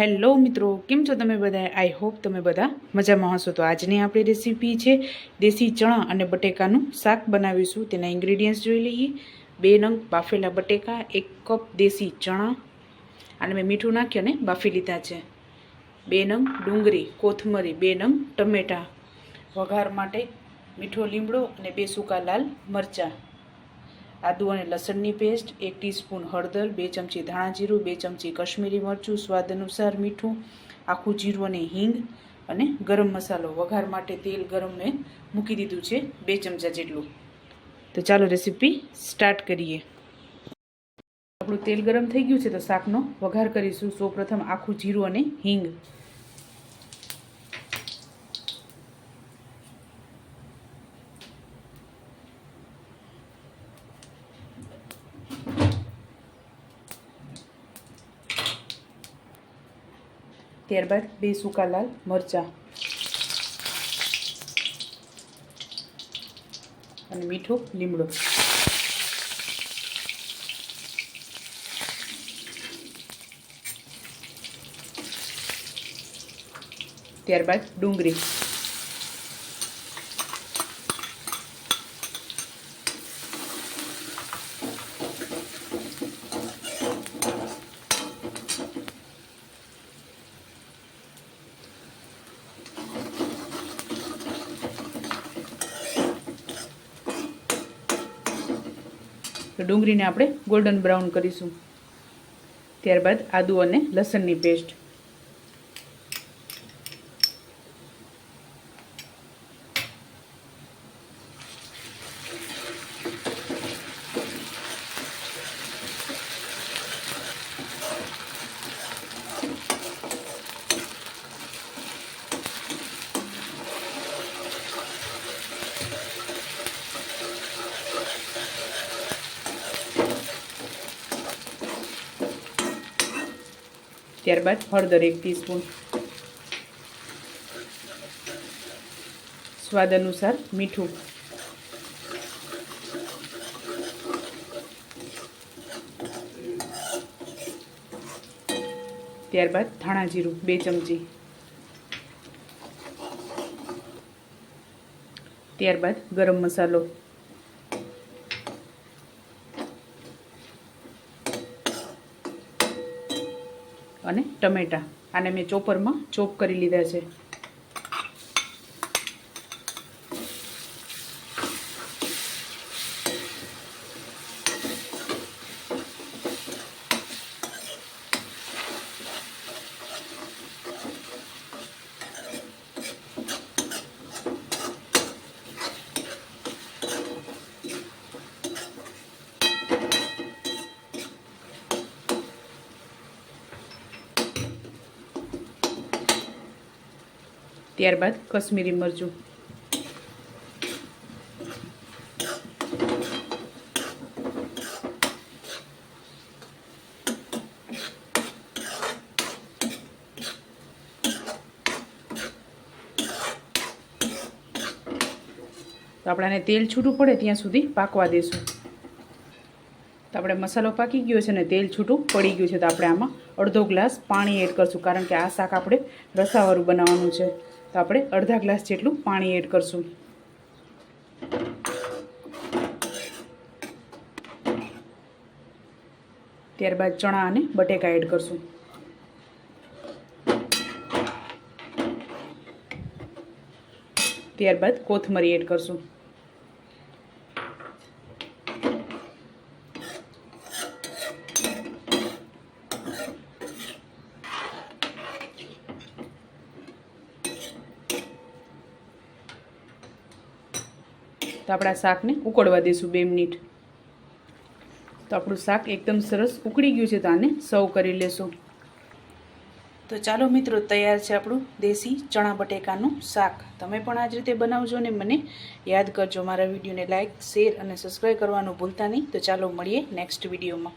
Hello મિત્રો, કેમ છો તમે બધા? આઈ હોપ તમે બધા મજામાં હશો. તો આજની આપણી રેસીપી છે દેશી ચણા અને બટેકાનું શાક બનાવીશું. તેના ઇન્ગ્રીડિયન્ટ્સ જોઈ લઈએ. બે નંગ બાફેલા બટેકા, એક કપ દેશી ચણા અને મેં મીઠું નાખી અને બાફી લીધા છે. બે નંગ ડુંગળી, કોથમરી, બે નંગ ટમેટાં. વઘાર માટે મીઠો લીમડો અને બે સૂકા લાલ મરચાં. આદુ અને લસણની પેસ્ટ એક ટીસ્પૂન હળદર, બે ચમચી ધાણા જીરું, બે ચમચી કશ્મીરી મરચું, સ્વાદ અનુસાર મીઠું, આખું જીરું અને હિંગ અને ગરમ મસાલો. વઘાર માટે તેલ ગરમ મેં મૂકી દીધું છે બે ચમચા જેટલું. તો ચાલો રેસીપી સ્ટાર્ટ કરીએ. આપણું તેલ ગરમ થઈ ગયું છે તો શાકનો વઘાર કરીશું. સૌપ્રથમ આખું જીરું અને હિંગ. ત્યારબાદ બે સૂકા લાલ મરચાં. અને મીઠો લીમડો. ત્યારબાદ ડુંગળી. તો ડુંગળીને આપણે ગોલ્ડન બ્રાઉન કરીશું. ત્યારબાદ આદુ અને લસણની પેસ્ટ ત્યારબાદ હળદર એક ટીસ્પૂન સ્વાદ અનુસાર મીઠું. ત્યારબાદ ધાણા જીરું, બે ચમચી. ત્યારબાદ ગરમ મસાલો. અને ટમેટાં. આને મેં ચોપરમાં ચોપ કરી લીધા છે. ત્યારબાદ કશ્મીરી મરચું. તો આપણાને તેલ છૂટું પડે ત્યાં સુધી પાકવા દેશું. તો આપણે મસાલો પાકી ગયો છે ને તેલ છૂટું પડી ગયું છે તો આપણે આમાં અડધો ગ્લાસ પાણી એડ કરશું કારણ કે આ શાક આપણે રસાવાળું બનાવવાનું છે. તો આપણે અડધા ગ્લાસ જેટલું પાણી એડ કરશું. ત્યારબાદ ચણા અને બટેકા એડ કરશું. ત્યારબાદ કોથમરી એડ કરશું. તો આપણા શાકને ઉકળવા દઈશું બે મિનિટ. તો આપણું શાક એકદમ સરસ ઉકળી ગયું છે તો આને સર્વ કરી લેશું. તો ચાલો મિત્રો, તૈયાર છે આપણું દેશી ચણા બટેકાનું શાક. તમે પણ આ જ રીતે બનાવજો ને મને યાદ કરજો મારા વિડીયોને લાઇક શેર અને સબસ્ક્રાઈબ કરવાનું ભૂલતા નહીં. તો ચાલો મળીએ નેક્સ્ટ વિડીયોમાં.